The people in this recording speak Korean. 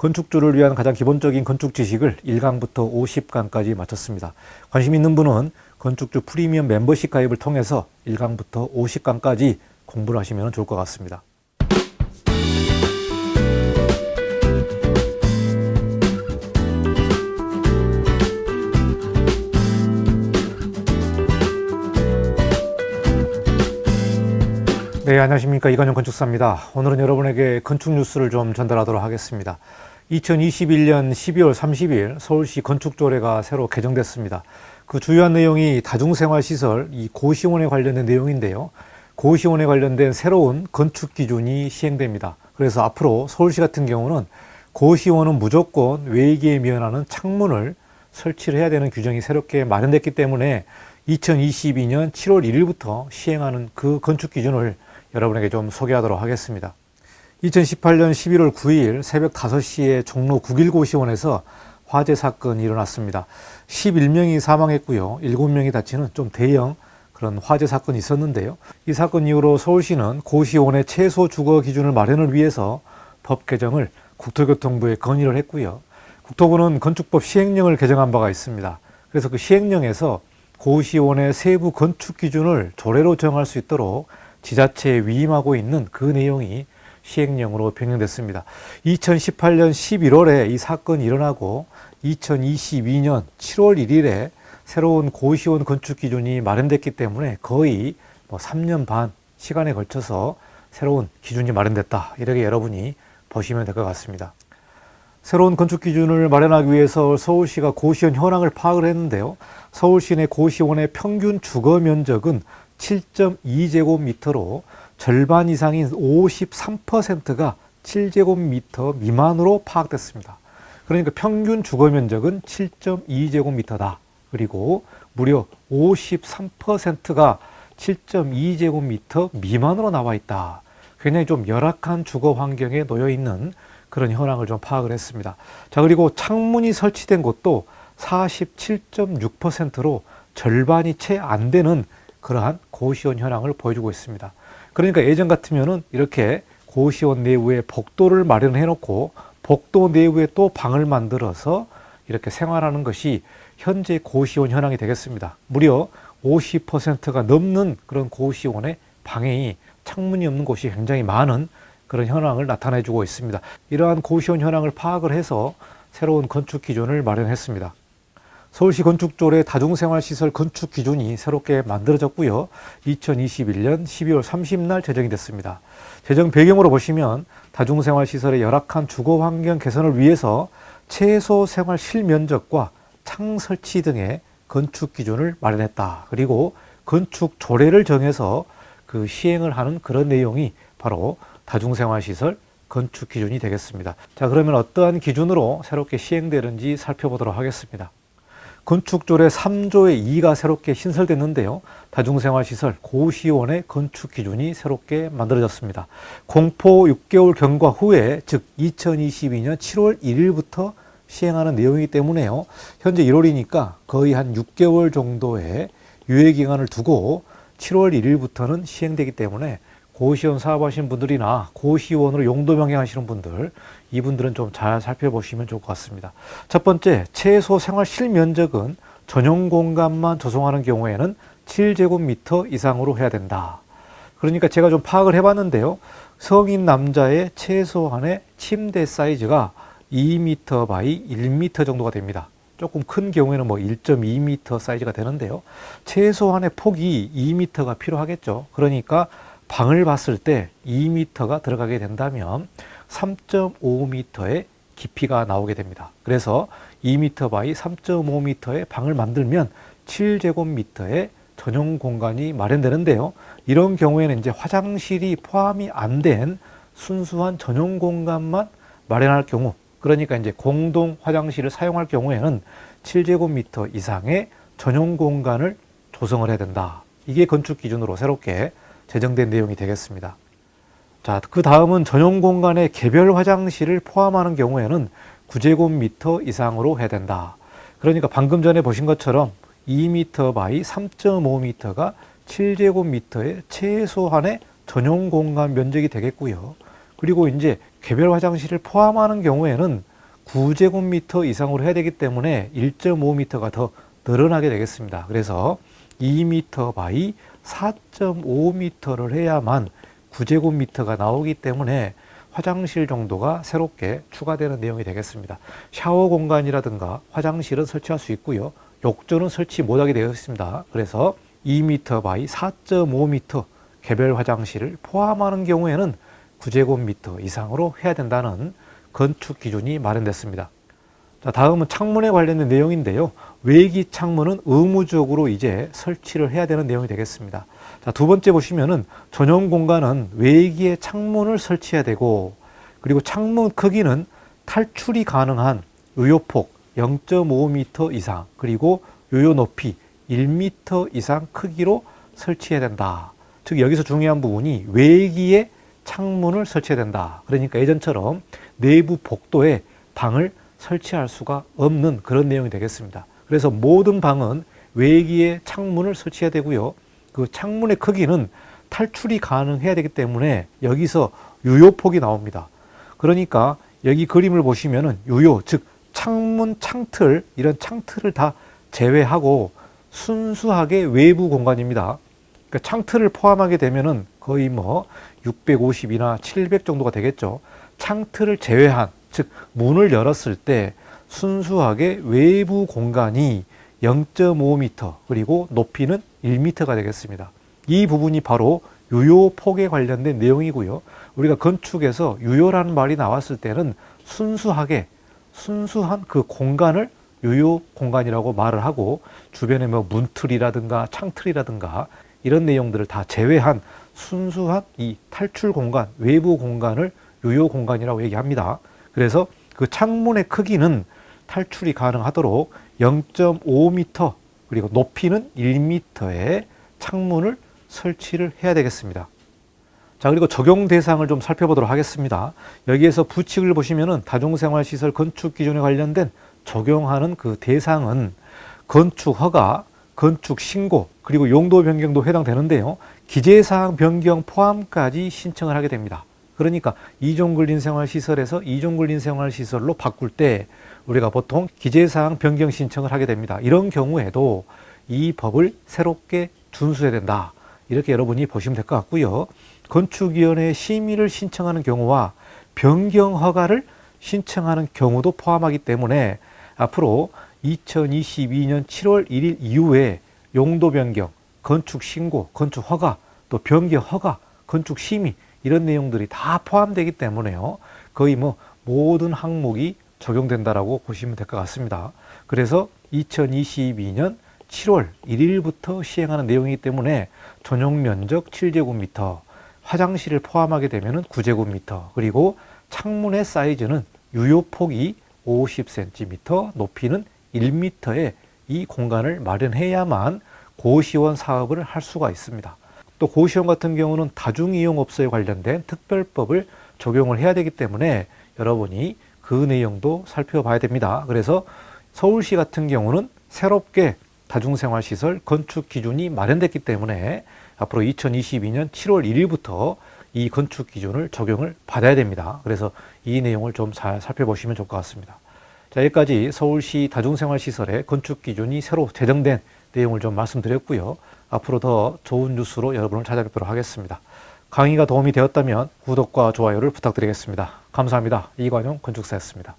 건축주를 위한 가장 기본적인 건축 지식을 1강부터 50강까지 마쳤습니다. 관심 있는 분은 건축주 프리미엄 멤버십 가입을 통해서 1강부터 50강까지 공부를 하시면 좋을 것 같습니다. 네, 안녕하십니까. 이관영 건축사입니다. 오늘은 여러분에게 건축 뉴스를 좀 전달하도록 하겠습니다. 2021년 12월 30일 서울시 건축조례가 새로 개정됐습니다. 그 주요한 내용이 다중생활시설, 이 고시원에 관련된 내용인데요. 고시원에 관련된 새로운 건축 기준이 시행됩니다. 그래서 앞으로 서울시 같은 경우는 고시원은 무조건 외기에 면하는 창문을 설치를 해야 되는 규정이 새롭게 마련됐기 때문에 2022년 7월 1일부터 시행하는 그 건축 기준을 여러분에게 좀 소개하도록 하겠습니다. 2018년 11월 9일 새벽 5시에 종로 9길고시원에서 화재 사건이 일어났습니다. 11명이 사망했고요. 7명이 다치는 좀 대형 그런 화재 사건이 있었는데요. 이 사건 이후로 서울시는 고시원의 최소 주거 기준을 마련을 위해서 법 개정을 국토교통부에 건의를 했고요. 국토부는 건축법 시행령을 개정한 바가 있습니다. 그래서 그 시행령에서 고시원의 세부 건축 기준을 조례로 정할 수 있도록 지자체에 위임하고 있는 그 내용이 시행령으로 변경됐습니다. 2018년 11월에 이 사건이 일어나고 2022년 7월 1일에 새로운 고시원 건축 기준이 마련됐기 때문에 거의 뭐 3년 반 시간에 걸쳐서 새로운 기준이 마련됐다. 이렇게 여러분이 보시면 될 것 같습니다. 새로운 건축 기준을 마련하기 위해서 서울시가 고시원 현황을 파악을 했는데요. 서울시 내 고시원의 평균 주거 면적은 7.2제곱미터로 절반 이상인 53%가 7제곱미터 미만으로 파악됐습니다. 그러니까 평균 주거 면적은 7.2제곱미터다. 그리고 무려 53%가 7.2제곱미터 미만으로 나와 있다. 굉장히 좀 열악한 주거 환경에 놓여 있는 그런 현황을 좀 파악을 했습니다. 자, 그리고 창문이 설치된 곳도 47.6%로 절반이 채 안 되는 그러한 고시원 현황을 보여주고 있습니다. 그러니까 예전 같으면은 이렇게 고시원 내부에 복도를 마련해 놓고 복도 내부에 또 방을 만들어서 이렇게 생활하는 것이 현재 고시원 현황이 되겠습니다. 무려 50%가 넘는 그런 고시원의 방이 창문이 없는 곳이 굉장히 많은 그런 현황을 나타내 주고 있습니다. 이러한 고시원 현황을 파악을 해서 새로운 건축 기준을 마련했습니다. 서울시 건축조례 다중생활시설 건축 기준이 새롭게 만들어졌고요. 2021년 12월 30날 제정이 됐습니다. 제정 배경으로 보시면 다중생활시설의 열악한 주거 환경 개선을 위해서 최소 생활 실면적과 창 설치 등의 건축 기준을 마련했다. 그리고 건축 조례를 정해서 그 시행을 하는 그런 내용이 바로 다중생활시설 건축 기준이 되겠습니다. 자, 그러면 어떠한 기준으로 새롭게 시행되는지 살펴보도록 하겠습니다. 건축조례 3조의 2가 새롭게 신설됐는데요. 다중생활시설 고시원의 건축 기준이 새롭게 만들어졌습니다. 공포 6개월 경과 후에 즉 2022년 7월 1일부터 시행하는 내용이기 때문에요. 현재 1월이니까 거의 한 6개월 정도의 유예 기간을 두고 7월 1일부터는 시행되기 때문에 고시원 사업하시는 분들이나 고시원으로 용도 변경하시는 분들 이분들은 좀 잘 살펴보시면 좋을 것 같습니다. 첫 번째, 최소 생활 실면적은 전용 공간만 조성하는 경우에는 7제곱미터 이상으로 해야 된다. 그러니까 제가 좀 파악을 해봤는데요. 성인 남자의 최소한의 침대 사이즈가 2m 바이 1m 정도가 됩니다. 조금 큰 경우에는 뭐 1.2m 사이즈가 되는데요. 최소한의 폭이 2m가 필요하겠죠. 그러니까 방을 봤을 때 2m가 들어가게 된다면 3.5m의 깊이가 나오게 됩니다. 그래서 2m 바이 3.5m의 방을 만들면 7제곱미터의 전용 공간이 마련되는데요. 이런 경우에는 이제 화장실이 포함이 안 된 순수한 전용 공간만 마련할 경우, 그러니까 이제 공동 화장실을 사용할 경우에는 7제곱미터 이상의 전용 공간을 조성을 해야 된다. 이게 건축 기준으로 새롭게 제정된 내용이 되겠습니다. 자, 그 다음은 전용 공간에 개별 화장실을 포함하는 경우에는 9제곱미터 이상으로 해야 된다. 그러니까 방금 전에 보신 것처럼 2m 바이 3.5m가 7제곱미터의 최소한의 전용 공간 면적이 되겠고요. 그리고 이제 개별 화장실을 포함하는 경우에는 9제곱미터 이상으로 해야 되기 때문에 1.5m가 더 늘어나게 되겠습니다. 그래서 2m 바이 4.5m를 해야만 9제곱미터가 나오기 때문에 화장실 정도가 새롭게 추가되는 내용이 되겠습니다. 샤워 공간이라든가 화장실은 설치할 수 있고요. 욕조는 설치 못하게 되어 있습니다. 그래서 2m 바이 4.5m 개별 화장실을 포함하는 경우에는 9제곱미터 이상으로 해야 된다는 건축 기준이 마련됐습니다. 자, 다음은 창문에 관련된 내용인데요. 외기 창문은 의무적으로 이제 설치를 해야 되는 내용이 되겠습니다. 자, 두 번째 보시면은 전용 공간은 외기의 창문을 설치해야 되고 그리고 창문 크기는 탈출이 가능한 유효폭 0.5m 이상 그리고 유효 높이 1m 이상 크기로 설치해야 된다. 즉 여기서 중요한 부분이 외기의 창문을 설치해야 된다. 그러니까 예전처럼 내부 복도에 방을 설치할 수가 없는 그런 내용이 되겠습니다. 그래서 모든 방은 외기의 창문을 설치해야 되고요. 그 창문의 크기는 탈출이 가능해야 되기 때문에 여기서 유효폭이 나옵니다. 그러니까 여기 그림을 보시면은 유효, 즉 창문 창틀 이런 창틀을 다 제외하고 순수하게 외부 공간입니다. 그러니까 창틀을 포함하게 되면은 거의 뭐 650이나 700 정도가 되겠죠. 창틀을 제외한 즉 문을 열었을 때 순수하게 외부 공간이 0.5m 그리고 높이는 1m가 되겠습니다. 이 부분이 바로 유효폭에 관련된 내용이고요. 우리가 건축에서 유효라는 말이 나왔을 때는 순수하게 순수한 그 공간을 유효 공간이라고 말을 하고 주변에 뭐 문틀이라든가 창틀이라든가 이런 내용들을 다 제외한 순수한 이 탈출 공간, 외부 공간을 유효 공간이라고 얘기합니다. 그래서 그 창문의 크기는 탈출이 가능하도록 0.5m 그리고 높이는 1m의 창문을 설치를 해야 되겠습니다. 자, 그리고 적용 대상을 좀 살펴보도록 하겠습니다. 여기에서 부칙을 보시면은 다중생활시설 건축 기준에 관련된 적용하는 그 대상은 건축 허가, 건축 신고, 그리고 용도 변경도 해당되는데요. 기재사항 변경 포함까지 신청을 하게 됩니다. 그러니까 이종 근린 생활 시설에서 이종 근린 생활 시설로 바꿀 때 우리가 보통 기재사항 변경 신청을 하게 됩니다. 이런 경우에도 이 법을 새롭게 준수해야 된다. 이렇게 여러분이 보시면 될 것 같고요. 건축위원회 심의를 신청하는 경우와 변경 허가를 신청하는 경우도 포함하기 때문에 앞으로 2022년 7월 1일 이후에 용도 변경, 건축 신고, 건축 허가, 또 변경 허가, 건축 심의 이런 내용들이 다 포함되기 때문에요. 거의 뭐 모든 항목이 적용된다라고 보시면 될 것 같습니다. 그래서 2022년 7월 1일부터 시행하는 내용이기 때문에 전용 면적 7제곱미터, 화장실을 포함하게 되면 9제곱미터, 그리고 창문의 사이즈는 유효폭이 50cm, 높이는 1m의 이 공간을 마련해야만 고시원 사업을 할 수가 있습니다. 또 고시원 같은 경우는 다중이용업소에 관련된 특별법을 적용을 해야 되기 때문에 여러분이 그 내용도 살펴봐야 됩니다. 그래서 서울시 같은 경우는 새롭게 다중생활시설 건축 기준이 마련됐기 때문에 앞으로 2022년 7월 1일부터 이 건축 기준을 적용을 받아야 됩니다. 그래서 이 내용을 좀 잘 살펴보시면 좋을 것 같습니다. 자, 여기까지 서울시 다중생활시설의 건축 기준이 새로 제정된 내용을 좀 말씀드렸고요. 앞으로 더 좋은 뉴스로 여러분을 찾아뵙도록 하겠습니다. 강의가 도움이 되었다면 구독과 좋아요를 부탁드리겠습니다. 감사합니다. 이관용 건축사였습니다.